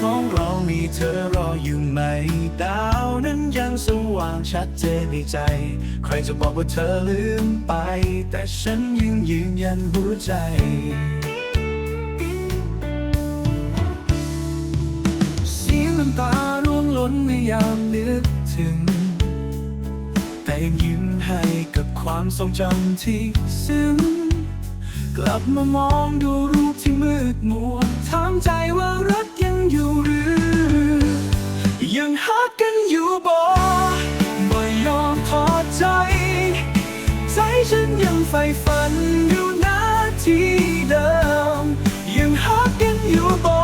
ของเรามีเธอรออยู่ไหม ดาวนั้นยังสว่างชัดเจนในใจ ใครจะบอกว่าเธอลืมไป แต่ฉันยังยืนยันหัวใจสีน้ำตาร่วงล้นในยามนึกถึง แต่ยังยิ้มให้กับความทรงจำที่ซึ้งกลับมามองดูรู ฉันยังใฝ่ฝันอยู่นาที่เดิม ยังฮักกันอยู่บ่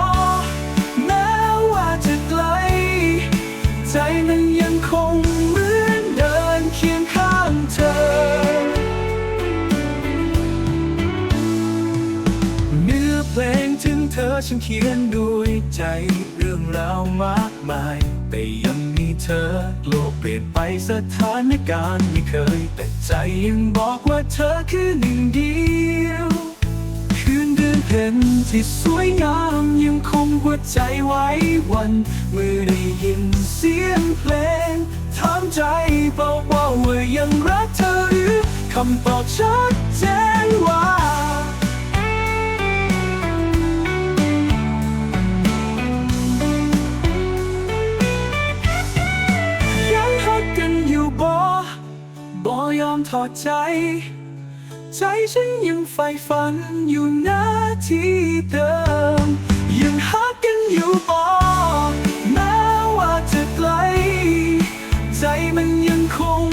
แม้ว่าจะไกล ใจมันยังคงเหมือนเดินเคียงข้างเธอ เนื้อเพลงถึงเธอฉันเขียนด้วยใจเรื่องราวมากมาย แต่ยัง เธอ โลกเปลี่ยนไปสถานการณ์ไม่เคย แต่ใจยังบอกว่าเธอคือหนึ่งเดียว คืนเดือนเพ็ญที่สวยงามยังคงหัวใจไว้วัน เมื่อได้ยินเสียงเพลงถามใจเบาๆว่ายังรักเธอหรือคำตอบชัด ยอมถอดใจ ใจฉันยังใฝ่ฝันอยู่หน้าที่เดิม ยังฮักกันอยู่บ่แม้ว่าจะไกล ใจมันยังคง